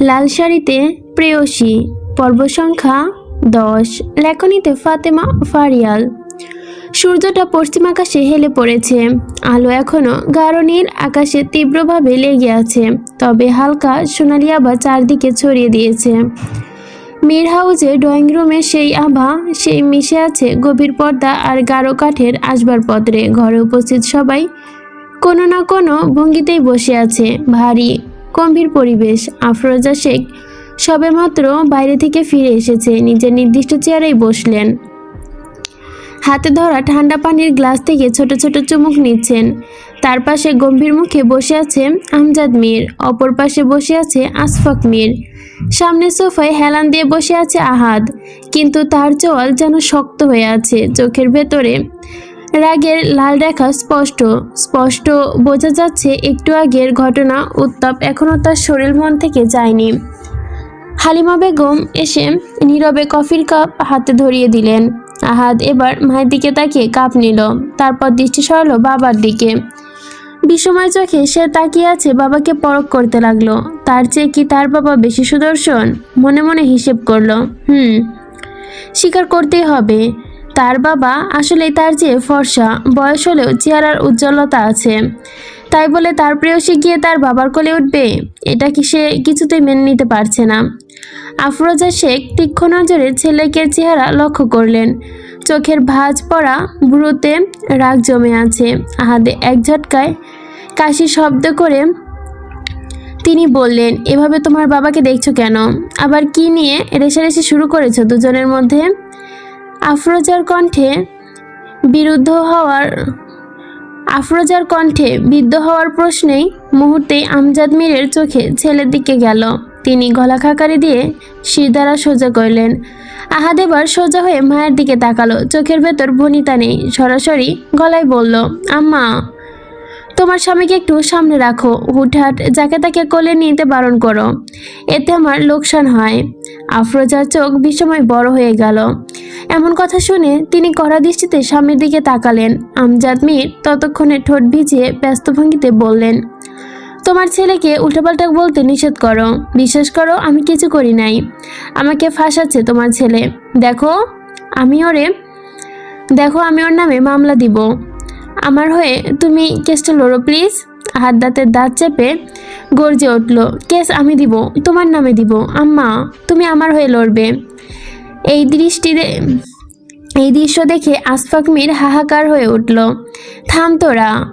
লাল শাড়িতে প্রেয়সী। পর্ব সংখ্যা দশ। লেখনীতে ফাতেমা ফারিয়াল। সূর্যটা পশ্চিম আকাশে হেলে পড়েছে। আলো এখনও গাঢ় নীল আকাশে তীব্রভাবে লেগে আছে। তবে হালকা সোনালি আভা চারদিকে ছড়িয়ে দিয়েছে। মির হাউজে ড্রয়িং রুমে সেই আভা, সেই মিশে আছে গভীর পর্দা আর গাঢ় কাঠের আসবারপত্রে ঘরে উপস্থিত সবাই কোনো না কোনো ভঙ্গিতেই বসে আছে। ভারী গম্ভীর পরিবেশ। আফরোজা শেখ সবেমাত্র বাইরে থেকে ফিরে এসেছে, নিজের নির্দিষ্ট চেয়ারেই বসলেন। হাতে ধরা ঠান্ডা পানির গ্লাস থেকে ছোট ছোট চুমুক নিচ্ছেন। তার পাশে গম্ভীর মুখে বসে আছে আমজাদ মীর, অপর পাশে বসে আছে আসফাক মীর। সামনে সোফায় হেলান দিয়ে বসে আছে আহাদ, কিন্তু তার চোয়াল যেন শক্ত হয়ে আছে। চোখের ভেতরে রাগের লাল রেখা স্পষ্ট স্পষ্ট বোঝা যাচ্ছে একটু আগের ঘটনা, উত্তাপ এখনও তার শরীর মন থেকে যায়নি। হালিমা বেগম এসে নীরবে কফির কাপ হাতে ধরিয়ে দিলেন। আহাদ এবার মায়ের দিকে তাকিয়ে কাপ নিল, তারপর দৃষ্টি সরল বাবার দিকে। বিষময় চোখে সে তাকিয়ে আছে বাবাকে পরখ করতে লাগল। তার চেয়ে কি তার বাবা বেশি সুদর্শন? মনে মনে হিসেব করল, হুম, স্বীকার করতেই হবে। তার বাবা আসলে তার চেয়ে ফর্সা, বয়স হলেও চেহারার উজ্জ্বলতা আছে। তাই বলে তার প্রেয়সী গিয়ে তার বাবার কোলে উঠবে, এটা কি সে কিছুতেই মেনে নিতে পারছে না। আফরোজা শেখ তীক্ষ্ণ নজরে ছেলেকে চেহারা লক্ষ্য করলেন। চোখের ভাঁজ পড়া ভ্রুতে রাগ জমে আছে আহাদে এক ঝটকায় কাশি শব্দ করে তিনি বললেন, এভাবে তোমার বাবাকে দেখছ কেন? আবার কি নিয়ে রেশারেশি শুরু করেছ দুজনের মধ্যে? আফরোজার কণ্ঠে বিরুদ্ধ হওয়ার, আফরোজার কণ্ঠে বিদ্ধ হওয়ার প্রশ্নেই মুহূর্তেই আমজাদ মীরের চোখে ছেলের দিকে গেল। তিনি গলাখাকারি দিয়ে শিরদারা সোজা করলেন। আহাদ এবার সোজা হয়ে মায়ের দিকে তাকালো। চোখের ভেতর ভনিতা নেই। সরাসরি গলায় বলল, আম্মা তোমার স্বামীকে একটু সামনে রাখো। হুটহাট যাকে তাকে কোলে নিতে বারণ করো। এতে আমার লোকসান হয়। আফরোজার চোখ বিষময় বড় হয়ে গেল। এমন কথা শুনে তিনি কড়া দৃষ্টিতে স্বামীর দিকে তাকালেন। আমজাদ মীর ততক্ষণে ঠোঁট ভিজিয়ে ব্যস্ত ভঙ্গিতে বললেন, তোমার ছেলেকে উল্টোপাল্টা বলতে নিষেধ করো। বিশ্বাস করো, আমি কিছু করি নাই। আমাকে ফাঁসাচ্ছে তোমার ছেলে। দেখো, আমি ওরে, দেখো আমি ওর নামে মামলা দিব। আমার হয়ে তুমি কেসটা লড়ো প্লিজ হাত দাঁতের দাঁত চেপে গর্জে উঠল, কেস আমি দিব, তোমার নামে দিব, আম্মা, তুমি আমার হয়ে লড়বে। এই দৃষ্টি দে- এই দৃশ্য দেখে আসফাক মীর হাহাকার হয়ে উঠল, থাম তোরা,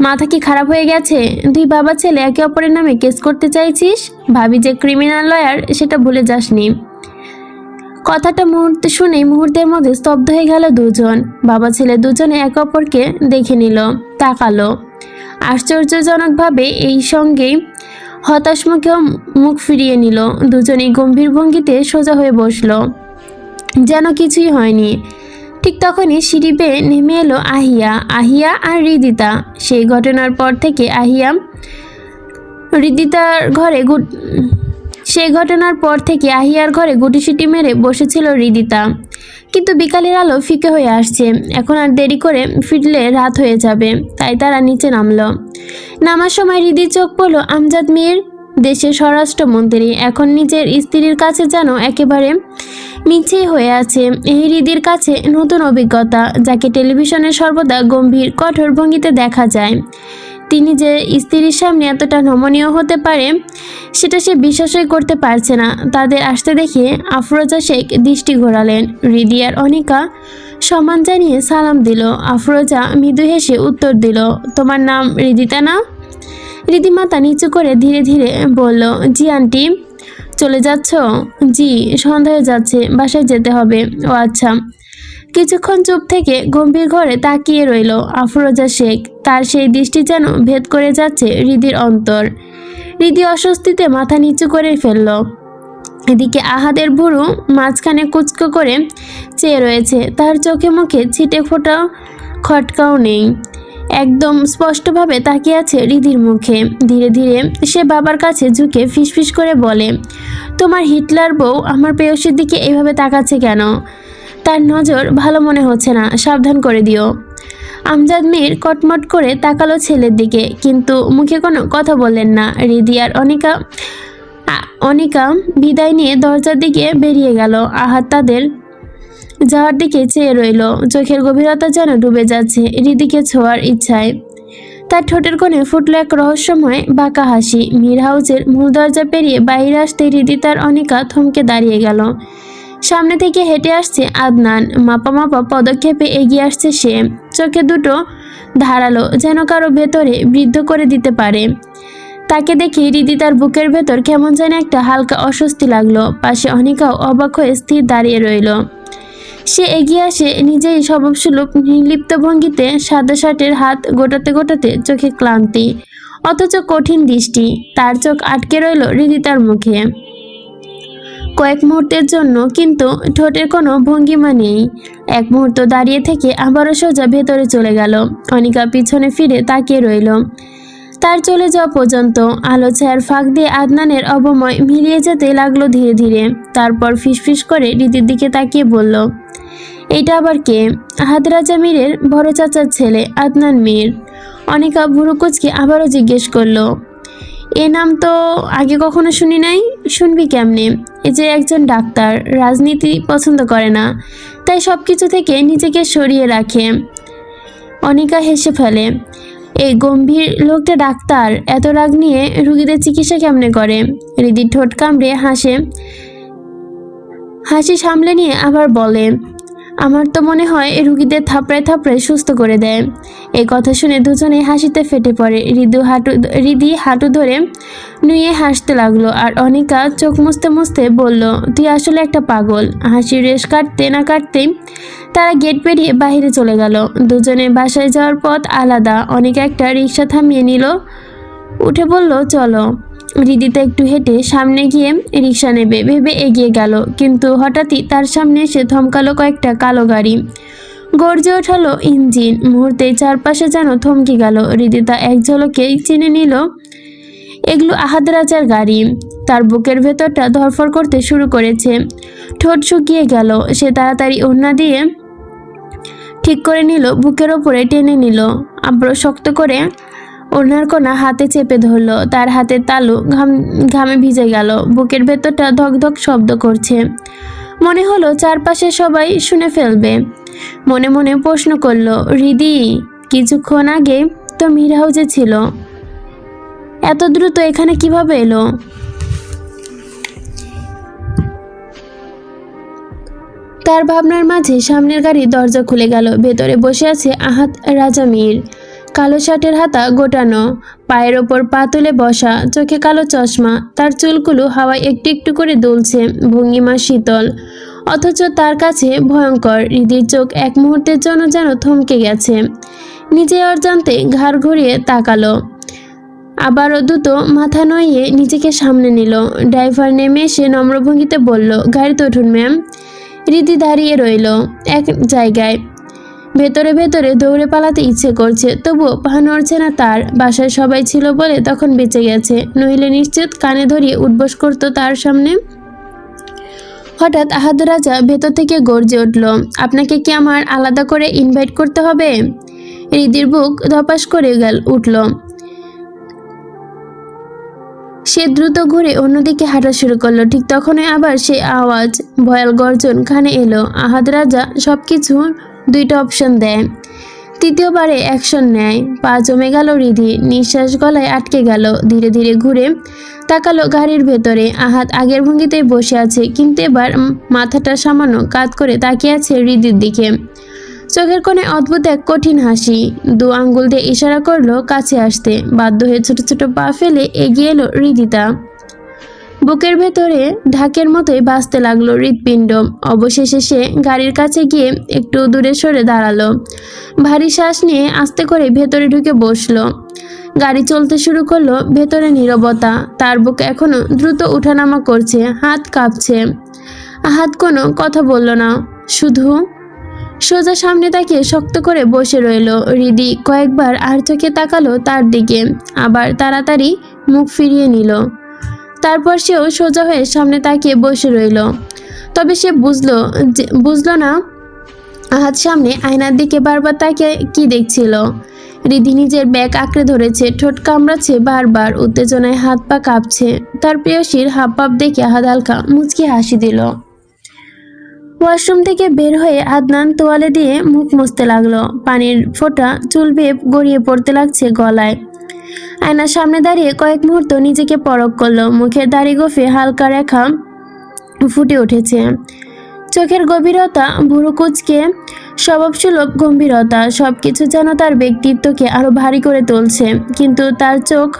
মাথা কি খারাপ হয়ে গেছে? দুই বাবা ছেলে একে অপরের নামে কেস করতে চাইছিস? ভাবি যে ক্রিমিনাল লয়ার, সেটা ভুলে যাসনি। কথাটা মুহূর্তে শুনেই মুহূর্তের মধ্যে স্তব্ধ হয়ে গেল দুজন। বাবা ছেলে দুজনে একে অপরকে দেখে নিল, তাকালো। আশ্চর্যজনকভাবে এই সঙ্গেই হতাশ মুখেও মুখ ফিরিয়ে নিল। দুজনেই গম্ভীর ভঙ্গিতে সোজা হয়ে বসল। যেন কিছুই হয়নি। ঠিক তখনই সিঁড়ি বেয়ে নেমে এলো আহিয়া আহিয়া আর হৃদিতা। সেই ঘটনার পর থেকে আহিয়া হৃদিতার ঘরে সেই ঘটনার পর থেকে আহিয়ার ঘরে গুটিসুটি মেরে বসেছিল হৃদিতা কিন্তু বিকালের আলো ফিকে হয়ে আসছে। এখন আর দেরি করে ফিরলে রাত হয়ে যাবে, তাই তারা নিচে নামলো। নামার সময় হৃদি চোখ পড়ল আমজাদ মির, দেশের স্বরাষ্ট্রমন্ত্রী এখন নিজের স্ত্রীর কাছে যেন একেবারে মিছেই হয়ে আছে। এই হৃদির কাছে নতুন অভিজ্ঞতা, যাকে টেলিভিশনে সর্বদা গম্ভীর, কঠোর ভঙ্গিতে দেখা যায়। তিনি যে স্ত্রীর সামনে এতটা নমনীয় হতে পারে, সেটা সে বিশ্বাসই করতে পারছে না। তাদের আসতে দেখে আফরোজা শেখ দৃষ্টি ঘোরালেন। হৃদি আর অনিকা সম্মান জানিয়ে সালাম দিল। আফরোজা মৃদু হেসে উত্তর দিল, তোমার নাম হৃদিতা না? রীতিমাতা নিচু করে ধীরে ধীরে বলল, জি, আন্টি। চলে যাচ্ছ? জি সন্ধ্যা হয়ে যাচ্ছে। বাসায় যেতে হবে। ও আচ্ছা। কিছুক্ষণ চুপ থেকে গম্ভীর ঘরে তাকিয়ে রইল আফরোজা শেখ। তার সেই দৃষ্টি যেন ভেদ করে যাচ্ছে হৃদির অন্তর। হৃদি অস্বস্তিতে মাথা নিচু করে ফেলল। এদিকে আহাদের ভুরু মাঝখানে কুচকো করে চেয়ে রয়েছে। তার চোখে মুখে ছিটে ফোটাও খটকাও নেই। একদম স্পষ্টভাবে তাকিয়ে আছে রিধির মুখে। ধীরে ধীরে সে বাবার কাছে ঝুঁকে ফিসফিস করে বলে, তোমার হিটলার বউ আমার প্রেয়সীর দিকে এইভাবে তাকাচ্ছে কেন? তার নজর ভালো মনে হচ্ছে না, সাবধান করে দিও। আমজাদ মীর কটমট করে তাকালো ছেলের দিকে, কিন্তু মুখে কোনো কথা বললেন না। রিদি আর অনিকা অনিকা বিদায় নিয়ে দরজার দিকে বেরিয়ে গেল। আহাত তাদের যাওয়ার দিকে চেয়ে রইল। চোখের গভীরতা যেন ডুবে যাচ্ছে হৃদিকে ছোঁয়ার ইচ্ছায়। তার ঠোঁটের কোণে ফুটল এক রহস্যময় বাঁকা হাসি। মীর হাউজের মূল দরজা পেরিয়ে বাইরে আসতে হৃদি তার অনিকা থমকে দাঁড়িয়ে গেল। সামনে থেকে হেঁটে আসছে আদনান। মাপা মাপা পদক্ষেপে এগিয়ে আসছে সে। চোখে দুটো ধারালো যেন কারও ভেতরে বৃদ্ধ করে দিতে পারে। তাকে দেখে রিদি তার বুকের ভেতর কেমন যেন একটা হালকা অস্বস্তি লাগল। পাশে অনিকাও অবাক হয়ে স্থির দাঁড়িয়ে রইল। সে এগিয়ে আসে নিজেই স্বভাবসুলভ নির্লিপ্ত ভঙ্গিতে সাদা শার্টের হাত গোটাতে গোটাতে চোখে ক্লান্তি, অথচ কঠিন দৃষ্টি। তার চোখ আটকে রইল হৃদিতার মুখে। কয়েক মুহূর্তের জন্য কিন্তু ঠোঁটের কোনো ভঙ্গিমা নেই। এক মুহূর্ত দাঁড়িয়ে থেকে আবারও সোজা ভেতরে চলে গেল। অনিকা পিছনে ফিরে তাকিয়ে রইল। তার চলে যাওয়া পর্যন্ত আলো ছায়ার ফাঁক দিয়ে আদনানের অবময় মিলিয়ে যেতে লাগল ধীরে ধীরে। তারপর ফিসফিস করে রীতির দিকে তাকিয়ে বলল, এইটা আবার কে? হাদরাজা মীরের বড় চাচার ছেলে, আদনান মীর। অনিকা ভুরু কুচকে আবারও জিজ্ঞেস করল এ নাম তো আগে কখনো শুনি নাই। শুনবি কেমনে? এ যে একজন ডাক্তার, রাজনীতি পছন্দ করে না, তাই সব কিছু থেকে নিজেকে সরিয়ে রাখে। অনিকা হেসে ফেলে, এই গম্ভীর লোকটা ডাক্তার, এত রাগ নিয়ে রুগীদের চিকিৎসা কেমনে করে? হৃদির ঠোঁট কামড়ে হাসে। হাসি সামলে নিয়ে আবার বলে আমার তো মনে হয় এই রুগীদের থাপড়ায় থাপড়ায় সুস্থ করে দেয়। এই কথা শুনে দুজনে হাসিতে ফেটে পড়ে। রিদু হাঁটু রিদি হাঁটু ধরে নুয়ে হাসতে লাগল আর অনিকা চোখ মুছতে মুছতে বলল, তুই আসলে একটা পাগল। হাসির রেশ কাটতে না কাটতেই তারা গেট পেরিয়ে বাইরে চলে গেল। দুজনে বাসায় যাওয়ার পথ আলাদা। অনেকে একটা রিক্সা থামিয়ে নিল। উঠে বলল, চলো। হৃদিতা একটু হেঁটে সামনে গিয়ে রিক্সা নেবে। ভেবে এগিয়ে গেল, কিন্তু হঠাৎই তার সামনে এসে থমকালো কয়েকটা কালো গাড়ি। গর্জে ওঠালো ইঞ্জিন, মুহূর্তে চারপাশে যেন থমকে গেল। হৃদিতা এক ঝলকেই চিনে নিল, এগুলো আহাদ রাজার গাড়ি। তার বুকের ভেতরটা ধরফর করতে শুরু করেছে। ঠোঁট শুকিয়ে গেল, সে তাড়াতাড়ি ওড়না দিয়ে ঠিক করে নিল, বুকের ওপরে টেনে নিল। আব্রো শক্ত করে ওনার কোনা হাতে চেপে ধরলো। তার হাতের তালু ঘাম, ঘামে ভিজে গেল। বুকের ভেতরটা ধকধক শব্দ করছে। মনে হলো চারপাশে সবাই শুনে ফেলবে। মনে মনে প্রশ্ন করল হৃদি কিছুক্ষণ আগে তো মীর হাউজে ছিল। এত দ্রুত এখানে কীভাবে এলো? তার ভাবনার মাঝে সামনের গাড়ি দরজা খুলে গেল। ভেতরে বসে আছে আহাত রাজা মীর কালো শার্টের হাতা গোটানো, পায়ের ওপর পা তুলে বসা, চোখে কালো চশমা, তার চুলগুলো হাওয়ায় একটু একটু করে দুলছে, ভঙ্গিমা শীতল। অথচ তার কাছে ভয়ঙ্কর হৃদির চোখ এক মুহূর্তের জন্য যেন থমকে গেছে। নিজে অজান্তে ঘাড় ঘুরিয়ে তাকালো। আবারও দ্রুত মাথা নইয়ে নিজেকে সামনে নিল। ড্রাইভার নেমে এসে নম্রভঙ্গিতে বলল গাড়িতে উঠুন, ম্যাম। রীতি দাঁড়িয়ে রইল এক জায়গায়। ভেতরে ভেতরে দৌড়ে পালাতে ইচ্ছে করছে, তবুও পা নড়ছে না তার। বাসায় সবাই ছিল বলে তখন বেঁচে গেছে। নইলে নিশ্চিত কানে ধরিয়ে উঠবস করতো তার সামনে। হঠাৎ আহাদ রাজা ভেতর থেকে গর্জে উঠল, আপনাকে কি আমার আলাদা করে ইনভাইট করতে হবে? হৃদির বুক ধপাস করে গেল, উঠল। সে দ্রুত ঘুরে অন্যদিকে হাঁটা শুরু করল। ঠিক তখনই আবার সে আওয়াজ, ভয়াল গর্জন, কানে এলো। আহাদ রাজা সব কিছু দুইটা অপশন দেয়। তৃতীয়বারে অ্যাকশন নেয়। পা জমে গেল রিধি নিঃশ্বাস গলায় আটকে গেল, ধীরে ধীরে ঘুরে তাকালো গাড়ির ভেতরে। আহাত আগের ভঙ্গিতেই বসে আছে, কিন্তু এবার মাথাটা সামান্য কাত করে তাকিয়ে আছে হৃদির দিকে। চোখের কোণে অদ্ভুত এক কঠিন হাসি। দু আঙ্গুল দিয়ে ইশারা করল কাছে আসতে। বাধ্য হয়ে ছোট ছোট পা ফেলে এগিয়ে এলো হৃদিতা বুকের ভেতরে ঢাকের মতোই বাজতে লাগল হৃৎপিণ্ড। অবশেষে সে গাড়ির কাছে গিয়ে একটু দূরে সরে দাঁড়াল। ভারী শ্বাস নিয়ে আস্তে করে ভেতরে ঢুকে বসল। গাড়ি চলতে শুরু করল ভেতরে নীরবতা। তার বুক এখনও দ্রুত উঠানামা করছে, হাত কাঁপছে। হাত কোনো কথা বলল না, শুধু সোজা সামনে তাকে শক্ত করে বসে রইল। হৃদি কয়েকবার আর চোখে তাকালো তার দিকে। আবার তাড়াতাড়ি মুখ ফিরিয়ে নিল। তারপর সেও সোজা হয়ে সামনে তাকিয়ে বসে রইল। তবে সে বুঝলো বুঝলো না। হাত সামনে আয়নার দিকে বারবার তাকে কি দেখছিল। রিধি নিজের ব্যাগ আঁকড়ে ধরেছে, ঠোঁট কামড়াচ্ছে, বারবার উত্তেজনায় হাত পা কাঁপছে। তার প্রেয়সীর ভাব দেখে হাত হালকা মুচকি হাসি দিল। ওয়াশরুম থেকে বের হয়ে আদনান তোয়ালে দিয়ে মুখ মুছতে লাগল। পানির ফোঁটা চুল বেয়ে গড়িয়ে পড়তে লাগছে গলায়। আয়নার সামনে দাঁড়িয়ে কয়েক মুহূর্ত নিজেকে পরখ করল। মুখের দাড়ি গোফে হালকা রেখা ফুটে উঠেছে। চোখের গভীরতা, ভুরু কুচকে, স্বভাবসুলভ গম্ভীরতা সব কিছু যেন তার ব্যক্তিত্বকে আরও ভারী করে তুলছে। কিন্তু তার চোখ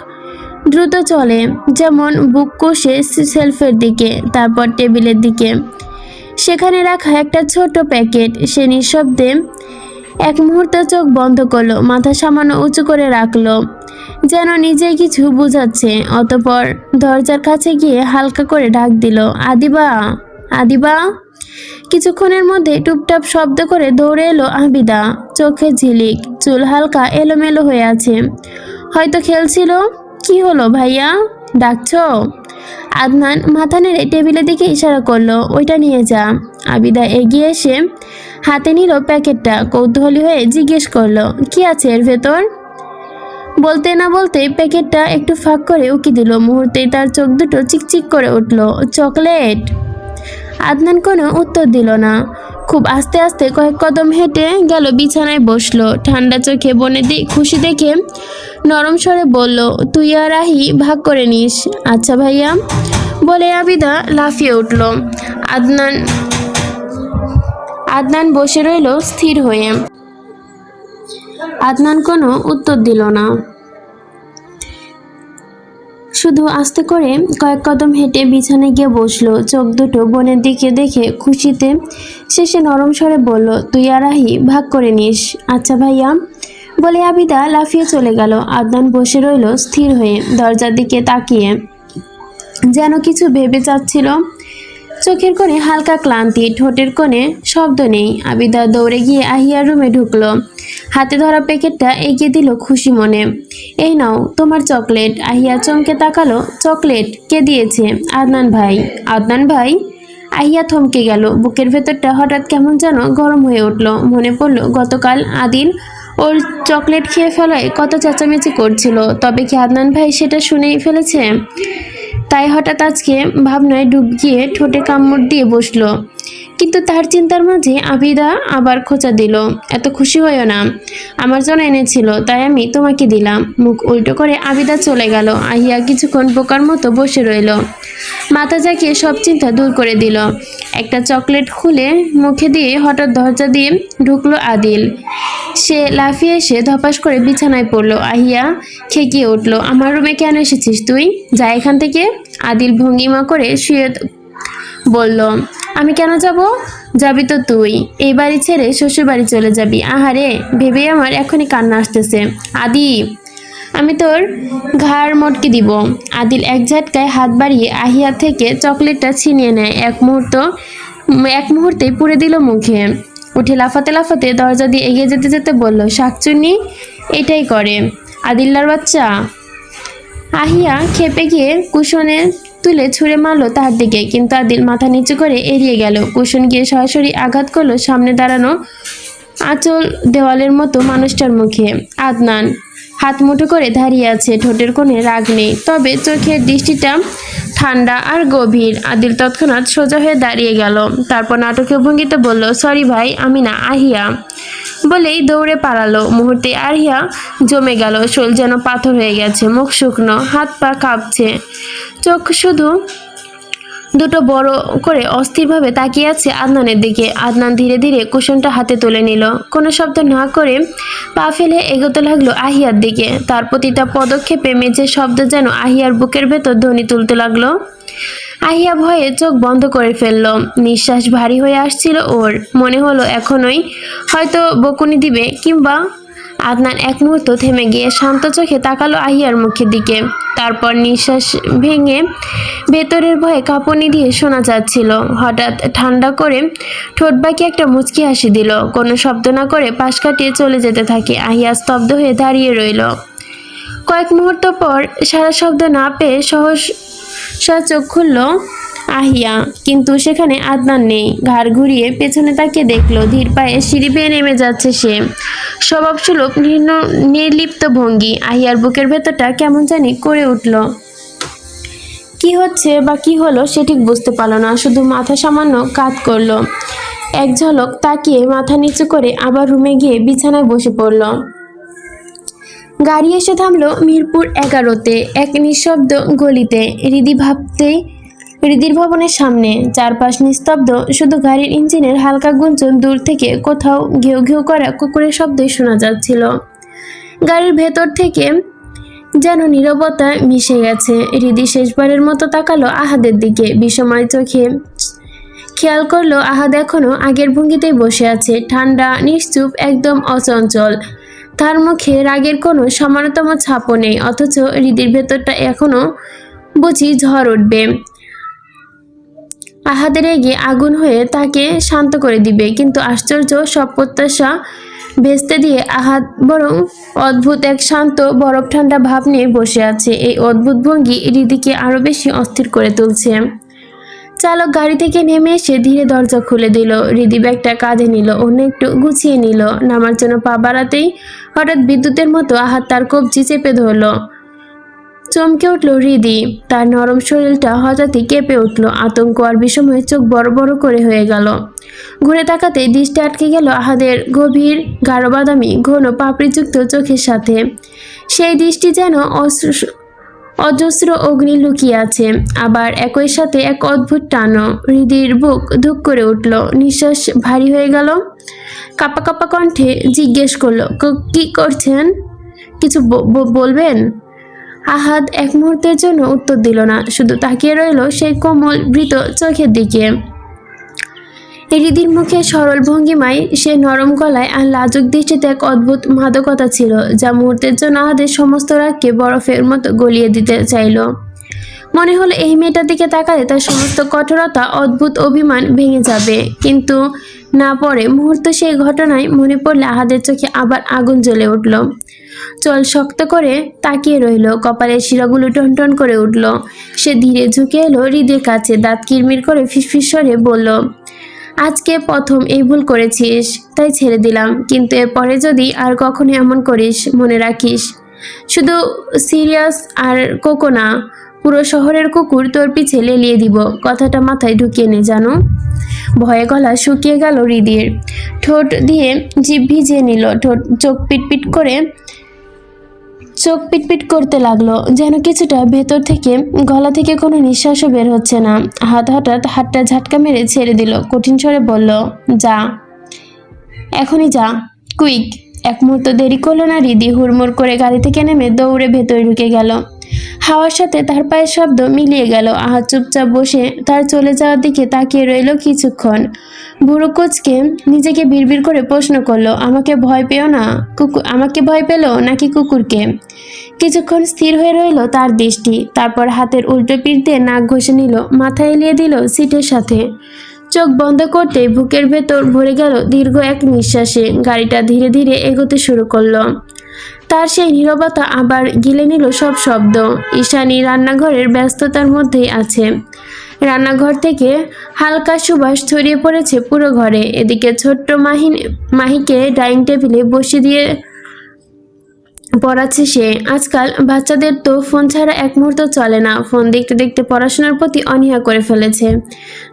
দ্রুত চলে, যেমন বুক কষে সেলফের দিকে, তারপর টেবিলের দিকে। সেখানে রাখা একটা ছোট প্যাকেট, সে নিঃশব্দে এক মুহূর্তে চোখ বন্ধ করল, মাথা সামান্য উঁচু করে রাখল, যেন নিজেই কিছু বুঝাচ্ছে। অতপর দরজার কাছে গিয়ে হালকা করে ডাক দিল, আদিবা আদিবা? কিছুক্ষণের মধ্যে টুপটাপ শব্দ করে দৌড়ে এলো আবিদা। চোখে ঝিলিক, চুল হালকা এলোমেলো হয়ে আছে। হয়তো খেলছিল? কি হলো ভাইয়া? ডাকছো? আদনান মাথা নেড়ে টেবিলের দিকে ইশারা করল, ওইটা নিয়ে যা। আবিদা এগিয়ে এসে হাতে নিল প্যাকেটটা, কৌতূহলী হয়ে জিজ্ঞেস করল, কি আছে এর ভেতর? বলতে না বলতেই প্যাকেটটা একটু ফাঁক করে উকি দিল। মুহূর্তেই তার চোখ দুটো চিকচিক করে উঠল। চকলেট? আদনান কোনো উত্তর দিল না। খুব আস্তে আস্তে কয়েক কদম হেঁটে গেল, বিছানায় বসল। ঠান্ডা চোখে বনে দি, খুশি দেখে নরম স্বরে বলল, তুই আর আহি ভাগ করে নিস। আচ্ছা ভাইয়া, বলে আবিদা লাফিয়ে উঠল। আদনান আদনান বসে রইল স্থির হয়ে। আদনান কোনো উত্তর দিল না। শুধু আস্তে করে কয়েক কদম হেঁটে বিছানায় গিয়ে বসল। চোখ দুটো বোনের দিকে দেখে খুশিতে শেষে নরম স্বরে বলল, তুই আর আহি ভাগ করে নিস। আচ্ছা ভাইয়া। বলে আবিদা লাফিয়ে চলে গেল। আদনান বসে রইল স্থির হয়ে দরজার দিকে তাকিয়ে। যেন কিছু ভেবে চাচ্ছিল চোখের কোণে হালকা ক্লান্তি, ঠোঁটের কোণে শব্দ নেই। আবিদা দৌড়ে গিয়ে আহিয়ার রুমে ঢুকলো। হাতে ধরা প্যাকেটটা এগিয়ে দিল খুশি মনে। এই নাও, তোমার চকলেট। আহিয়া চমকে তাকালো। চকলেট? কে দিয়েছে? আদনান ভাই। আদনান ভাই? আহিয়া থমকে গেল। বুকের ভেতরটা হঠাৎ কেমন যেন গরম হয়ে উঠল। মনে পড়ল, গতকাল আদিল ওর চকলেট খেয়ে ফেলায় কত চেঁচামেচি করছিল। তবে কি আদনান ভাই সেটা শুনেই ফেলেছে? তাই হঠাৎ আজকে ভাবনায় ডুব গিয়ে ঠোঁটে কামড় দিয়ে বসল। কিন্তু তার চিন্তার মাঝে আবিদা আবার খোঁচা দিল। এত খুশি হইও না। আমার জন্য এনেছিল, তাই আমি তোমাকে দিলাম। মুখ উল্টো করে আবিদা চলে গেল। আহিয়া কিছুক্ষণ বোকার মতো বসে রইল। মাথা জাকিয়ে সব চিন্তা দূর করে দিল। একটা চকলেট খুলে মুখে দিয়ে হঠাৎ দরজা দিয়ে ঢুকলো আদিল। সে লাফিয়ে এসে ধপাস করে বিছানায় পড়ল। আহিয়া খেকিয়ে উঠল, আমার রুমে কেন এসেছিস তুই? যা এখান থেকে। আদিল ভঙ্গিমা করে শুয়ে বলল, আমি কেন যাব? যাবি তো তুই। এই বাড়ি ছেড়ে শ্বশুর বাড়ি চলে যাবি। আহারে, ভেবেই আমার এখনই কান্না আসতেছে। আদি, আমি তোর ঘাড় মটকে দিব। আদিল এক ঝাটকায় হাত বাড়িয়ে আহিয়া থেকে চকলেটটা ছিনিয়ে নেয়। এক মুহূর্ত, এক মুহূর্তে পুড়ে দিল মুখে। উঠে লাফাতে লাফাতে দরজা দিয়ে এগিয়ে যেতে যেতে বলল, শাকচুন্নি, এটাই করে। আদিল্লার বাচ্চা আহিয়া খেপে গিয়ে কুশনে তুলে ছুঁড়ে মারলো তার দিকে, কিন্তু আদিল মাথা নিচু করে এড়িয়ে গেল। কুসুন গিয়ে সরাসরি আঘাত করল সামনে দাঁড়ানো আঁচল দেওয়ালের মতো মানুষটার মুখে। আদনান হাত মুঠো করে দাঁড়িয়ে আছে, ঠোঁটের কোণে রাগ নেই। তবে চোখের দৃষ্টিটা ঠান্ডা আর গভীর। আদিল তৎক্ষণাৎ সোজা হয়ে দাঁড়িয়ে গেল। তারপর নাটকীয় ভঙ্গিতে বলল, সরি ভাই, আমি না, আহিয়া। বলেই দৌড়ে পালালো। মুহূর্তে আহিয়া জমে গেল। শোল যেন পাথর হয়ে গেছে, মুখ শুকনো, হাত পা কাঁপছে। চোখ শুধু দুটো বড় করে অস্থিরভাবে তাকিয়ে আছে আদনানের দিকে। আদনান ধীরে ধীরে কুশনটা হাতে তুলে নিল। কোনো শব্দ না করে পা ফেলে এগোতে লাগল আহিয়ার দিকে। তার প্রতিটা পদক্ষেপে মেঝে শব্দ যেন আহিয়ার বুকের ভেতর ধ্বনি তুলতে লাগল। আহিয়া ভয়ে চোখ বন্ধ করে ফেলল। নিঃশ্বাস ভারী হয়ে আসছিল ওর। মনে হলো এখনই হয়তো বকুনি দিবে কিংবা আদনান এক মুহূর্ত থেমে গিয়ে শান্ত চোখে তাকালো আহিয়ার মুখের দিকে। তারপর নিঃশ্বাস ভেঙে ভেতরের ভয়ে কাঁপুনি দিয়ে শোনা যাচ্ছিল। হঠাৎ ঠান্ডা করে ঠোঁট বাকি একটা মুচকি হাসি দিল। কোনো শব্দ না করে পাশ কাটিয়ে চলে যেতে থাকে। আহিয়া স্তব্ধ হয়ে দাঁড়িয়ে রইল। কয়েক মুহূর্ত পর সারা শব্দ না পেয়ে সহজ সা চোখ খুলল আহিয়া, কিন্তু সেখানে আদনান নেই। ঘাড় ঘুরিয়ে পেছনে তাকিয়ে দেখল, ধীর পায়ে সিঁড়ি বেয়ে নেমে যাচ্ছে সে। স্বভাবসুলভ নির্ন- নির্লিপ্ত ভঙ্গি। আহিয়ার বুকের ভেতরটা কেমন জানি করে উঠল। কি হচ্ছে বা কি হলো সে ঠিক বুঝতে পারল না, শুধু মাথা সামান্য কাত করল। এক ঝলক তাকিয়ে মাথা নিচু করে আবার রুমে গিয়ে বিছানায় বসে পড়ল। গাড়ি এসে থামলো মিরপুর এগারোতে, এক নিঃশব্দ গলিতে। হৃদি ভাবতেই হৃদির ভবনের সামনে। চারপাশ নিস্তব্ধ, শুধু গাড়ির ইঞ্জিনের হালকা গুঞ্জন দূর থেকে কোথাও ঘেউ ঘেউ করা কুকুরের শব্দই শোনা যাচ্ছিল। গাড়ির ভেতর থেকে যেন নীরবতা মিশে গেছে। হৃদি শেষবারের মতো তাকালো আহাদের দিকে, বিষময় চোখে। খেয়াল করল আহাদ এখনও আগের ভঙ্গিতেই বসে আছে। ঠান্ডা, নিশ্চুপ, একদম অচঞ্চল। তার মুখে রাগের কোনো সমানতম ছাপও নেই, অথচ হৃদির ভেতরটা এখনও বুঝি ঝড় উঠবে। আহাদের রেগে আগুন হয়ে তাকে শান্ত করে দিবে। কিন্তু আশ্চর্য সব প্রত্যাশা ভেস্তে দিয়ে আহাদ বরং অদ্ভুত এক শান্ত, বরফ ঠান্ডা ভাব নিয়ে বসে আছে। এই অদ্ভুত ভঙ্গি হৃদিকে আরও বেশি অস্থির করে তুলছে। চালক গাড়ি থেকে নেমে এসে ধীরে দরজা খুলে দিল। হৃদি ব্যাগটা কাঁধে নিল, অন্য একটু গুছিয়ে নিল। নামার জন্য পা বাড়াতেই হঠাৎ বিদ্যুতের মতো আহাত তার কবজি চেপে ধরলো। চমকে উঠল হৃদি। তার নরম শরীরটা হঠাৎই কেঁপে উঠল। আতঙ্ক আর বিষময়ে চোখ বড় বড় করে হয়ে গেল। ঘুরে তাকাতে দৃষ্টি আটকে গেল আহাদের গভীর, গাঢ় বাদামি, ঘন পাপড়িযুক্ত চোখের সাথে। সেই দৃষ্টি যেন অজস্র অগ্নি লুকিয়ে আছে। আবার একই সাথে এক অদ্ভুত টানো হৃদির বুক ধুক করে উঠল। নিঃশ্বাস ভারী হয়ে গেল। কাপা কাপা কণ্ঠে জিজ্ঞেস করল, "ক- করছেন? কিছু বলবেন? আহাদ এক মুহূর্তের জন্য উত্তর দিল না, শুধু তাকিয়ে রইল সেই কোমল, ভৃত চোখের দিকে। হৃদির মুখে সরল ভঙ্গিমায় সে নরম গলায় আর লাজুক দৃষ্টিতে এক অদ্ভুত মাদকতা ছিল, যা মুহূর্তের জন্য আহাদের সমস্ত রাগকে বরফের মতো গলিয়ে দিতে চাইল। মনে হলো এই মেয়েটার দিকে তাকালে তার সমস্ত কঠোরতা, অদ্ভুত অভিমান ভেঙে যাবে, কিন্তু না পরে মুহূর্ত সেই ঘটনায় মনে পড়লে আহাদের চোখে আবার আগুন জ্বলে উঠল। চল শক্ত করে তাকিয়ে রইল কপালের শিরাগুলো টনটন করে উঠল। সে ধীরে ঝুঁকে এলো হৃদের কাছে, দাঁত কিরমির করে ফিসফিস স্বরে বলল, আজকে প্রথম এই ভুল করেছিস, তাই ছেড়ে দিলাম। কিন্তু এরপরে যদি আর কখনো এমন করিস, মনে রাখিস। শুধু সিরিয়াস আর কোকো না পুরো শহরের কুকুর তোর পিছে লেলিয়ে দিব। কথাটা মাথায় ঢুকিয়ে নে, জানো? ভয়ে গলা শুকিয়ে গেল হৃদির ঠোঁট দিয়ে জিভ ভিজিয়ে নিল। ঠোঁট চোখ পিটপিট করে চোখ পিটপিট করতে লাগল, যেন কিছুটা ভেতর থেকে গলা থেকে কোনো নিঃশ্বাসও বের হচ্ছে না। হাত হঠাৎ হাতটা ঝাটকা মেরে ছেড়ে দিল। কঠিন স্বরে বলল, যা, এখনই যা। কুইক, এক মুহূর্ত দেরি করল না রিদি হুড়মুড় করে গাড়ি থেকে নেমে দৌড়ে ভেতরে ঢুকে গেল। হাওয়ার সাথে তার পায়ের শব্দ মিলিয়ে গেল। আহা, চুপচাপ বসে তার চলে যাওয়ার দিকে তাকিয়ে রইল কিছুক্ষণ। বুড়ো কোচকে নিজেকে বিড়বিড় করে প্রশ্ন করল, আমাকে ভয় পেও না? কুকুর আমাকে ভয় পেল নাকি কুকুরকে? কিছুক্ষণ স্থির হয়ে রইল তার দৃষ্টি, তারপর হাতের উল্টো পিঠ দিয়ে নাক ঘষে নিল, মাথা এলিয়ে দিল সিটের সাথে। চোখ বন্ধ করতেই বুকের ভেতর ভরে গেল দীর্ঘ এক নিঃশ্বাসে। গাড়িটা ধীরে ধীরে এগোতে শুরু করল। তার সেই নীরবতা আবার গিলে নিল সব শব্দ। ঈশানী রান্নাঘরের ব্যস্ততার মধ্যেই আছে। রান্নাঘর থেকে হালকা সুবাস ছড়িয়ে পড়েছে পুরো ঘরে। এদিকে ছোট্ট মাহিন মাহিকে ডাইনিং টেবিলে বসিয়ে দিয়ে পড়াচ্ছে সে। আজকাল বাচ্চাদের তো ফোন ছাড়া এক মুহূর্ত চলে না। ফোন দেখতে দেখতে পড়াশোনার প্রতি অনীহা করে ফেলেছে।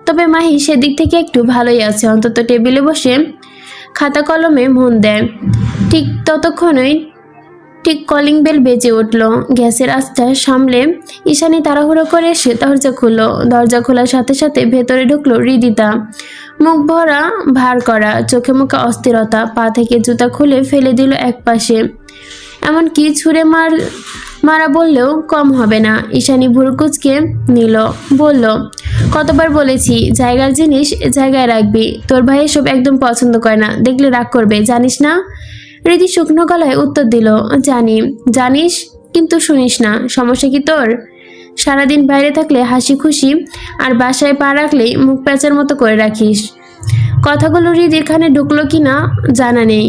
তবে মাহি সেদিক থেকে একটু ভালোই আছে। অন্তত টেবিলে বসে খাতা কলমে মন দেয়। ঠিক ততক্ষণই ঠিক কলিং বেল বেজে উঠল। গ্যাসের আস্তা সামলে ঈশানি তাড়াহুড়ো করে এসে দরজা খুলল। দরজা খোলার সাথে সাথে ভেতরে ঢুকলো হৃদিতা মুখ ভরা, ভার করা, চোখে মুখে অস্থিরতা, পা থেকে জুতা খুলে ফেলে দিল এক পাশে এমনকি ছুঁড়ে মার, মারা বললেও কম হবে না। ঈশানি ভুরকুচকে নিল, বলল, কতবার বলেছি, জায়গার জিনিস জায়গায় রাখবি। তোর ভাই এসব একদম পছন্দ করে না। দেখলে রাগ করবে, জানিস না? রীতি শুকনো গলায় উত্তর দিল, জানি, জানিস, কিন্তু শুনিস না, সমস্যা কি তোর? সারাদিন বাইরে থাকলে হাসি খুশি, আর বাসায় পা রাখলেই মুখ প্যাঁচার মতো করে রাখিস। কথাগুলো হৃদির খানে ঢুকলো কি না জানা নেই,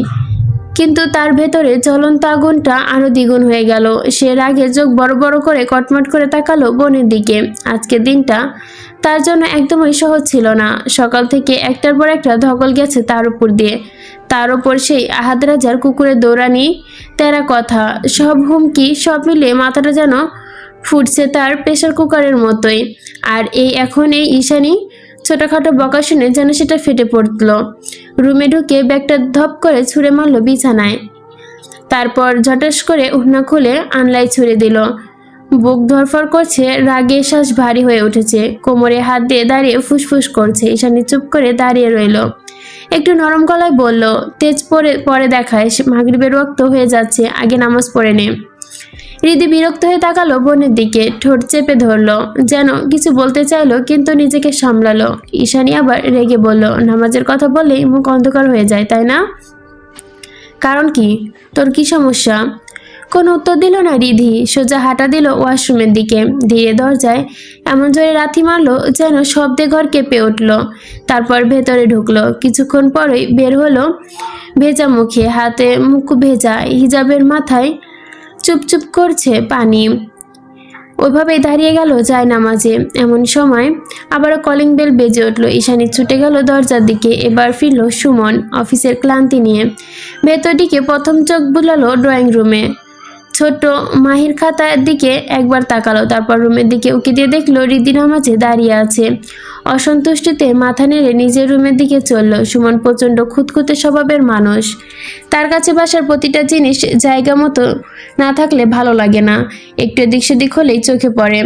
কিন্তু তার ভেতরে জ্বলন্ত আগুনটা আরও দ্বিগুণ হয়ে গেল। সে রাগে চোখ বড় বড় করে কটমট করে তাকালো বোনের দিকে। আজকের দিনটা তার জন্য একদমই সহজ ছিল না। সকাল থেকে একটার পর একটা ধকল গেছে তার উপর দিয়ে। তার ওপর সেই আহাদ রাজার কুকুরের দৌড়ানি, তেরা কথা, সব হুমকি, সব মিলে মাথাটা যেন ফুটছে তার প্রেশার কুকারের মতোই। আর এই এখন এই ঈশানি ছোটোখাটো বকা শুনে যেন সেটা ফেটে পড়ল। রুমে ঢুকে ব্যাগটা ধপ করে ছুঁড়ে মারলো বিছানায়। তারপর ঝটাস করে উহনা খুলে আনলাই ছুঁড়ে দিল। বুক ধরফর করছে, রাগে শ্বাস ভারী হয়ে উঠেছে। কোমরে হাত দিয়ে দাঁড়িয়ে ফুসফুস করছে। ঈশানী চুপ করে দাঁড়িয়ে রইল। একটু নরম গলায় বলল, তেজ পরে পরে দেখায় মাগরিবের রক্ত হয়ে যাচ্ছে, আগে নামাজ পড়ে নে। হৃদি বিরক্ত হয়ে তাকালো বোনের দিকে, ঠোঁট চেপে ধরলো। যেন কিছু বলতে চাইলো, কিন্তু নিজেকে সামলালো। ঈশানী আবার রেগে বলল, নামাজের কথা বললেই মুখ অন্ধকার হয়ে যায়, তাই না? কারণ কি? তোর কি সমস্যা? কোনো উত্তর দিল না রিধি। সোজা হাঁটা দিল ওয়াশরুমের দিকে। ধীরে দরজায় এমন জোরে রাথি মারলো যেন শব্দে ঘর কেঁপে উঠল। তারপর ভেতরে ঢুকলো। কিছুক্ষণ পরই বের হলো ভেজা মুখে। হাতে মুখ ভেজা, হিজাবের মাথায় চুপচুপ করছে পানি। ওইভাবেই দাঁড়িয়ে গেল যায় নামাজে এমন সময় আবারও কলিং বেল বেজে উঠল। ঈশানী ছুটে গেল দরজার দিকে। এবার ফিরল সুমন, অফিসের ক্লান্তি নিয়ে। ভেতর দিকে প্রথম চোখ বুলালো ড্রয়িং রুমে। ছোট্ট মাহির খাতার দিকে একবার তাকালো, তারপর রুমের দিকে উকি দিয়ে দেখল রিদি নামাজে দাঁড়িয়ে আছে। অসন্তুষ্টিতে মাথা নেড়ে নিজের রুমের দিকে চলল। সুমন প্রচণ্ড খুঁতখুঁতে স্বভাবের মানুষ। তার কাছে বাসার প্রতিটা জিনিস জায়গা মতো না থাকলে ভালো লাগে না। একটু এদিক সেদিক হলেই চোখে পড়ে।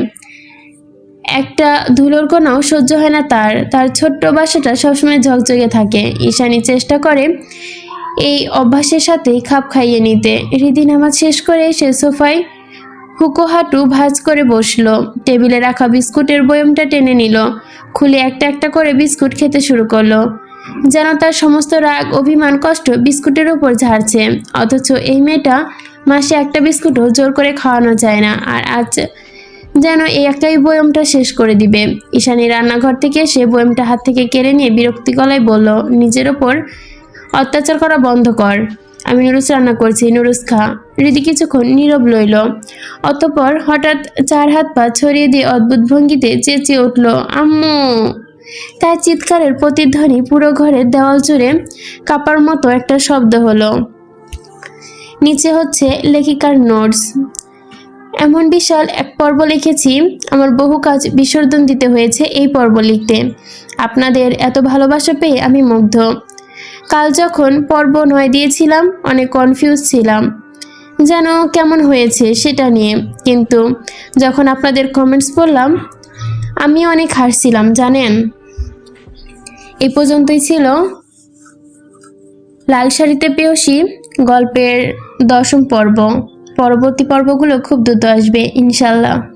একটা ধুলোর কোনাও সহ্য হয় না তার। তার ছোট্ট বাসাটা সবসময় ঝকঝকে থাকে। ঈশানি চেষ্টা করে এই অভ্যাসের সাথেই খাপ খাইয়ে নিতে। হৃদি নামাজ শেষ করে সে সোফায় হুকো হাঁটু ভাঁজ করে বসল। টেবিলে রাখা বিস্কুটের বয়মটা টেনে নিল। খুলে একটা একটা করে বিস্কুট খেতে শুরু করল। যেন তার সমস্ত রাগ, অভিমান, কষ্ট বিস্কুটের ওপর ঝাড়ছে। অথচ এই মেয়েটা মাসে একটা বিস্কুটও জোর করে খাওয়ানো যায় না। আর আজ যেন এই একটাই বয়মটা শেষ করে দিবে। ঈশানী রান্নাঘর থেকে এসে বয়মটা হাত থেকে কেড়ে নিয়ে বিরক্তি গলায় বলল, নিজের ওপর অত্যাচার করা বন্ধ কর। আমি নুডলস রান্না করছি, নুডলস খা। হৃদি কিছুক্ষণ নীরব লইল। অতঃপর হঠাৎ চার হাত পা ছড়িয়ে দিয়ে অদ্ভুত ভঙ্গিতে চেঁচিয়ে উঠল, আম্মু! তার চিৎকারের প্রতিধ্বনি পুরো ঘরের দেওয়াল জুড়ে কাপার মতো একটা শব্দ হলো। নিচে হচ্ছে লেখিকার নোটস। এমন বিশাল এক পর্ব লিখেছি, আমার বহু কাজ বিসর্জন দিতে হয়েছে এই পর্ব লিখতে। আপনাদের এত ভালোবাসা পেয়ে আমি মুগ্ধ। কাল যখন পর্ব নয় দিয়েছিলাম, অনেক কনফিউজ ছিলাম। যেন কেমন হয়েছে সেটা নিয়ে। কিন্তু যখন আপনাদের কমেন্টস পড়লাম, আমি অনেক হাসছিলাম, জানেন? এ পর্যন্তই ছিল লাল শাড়িতে পেয়সী গল্পের দশম পর্ব। পরবর্তী পর্বগুলো খুব দ্রুত আসবে, ইনশাল্লাহ।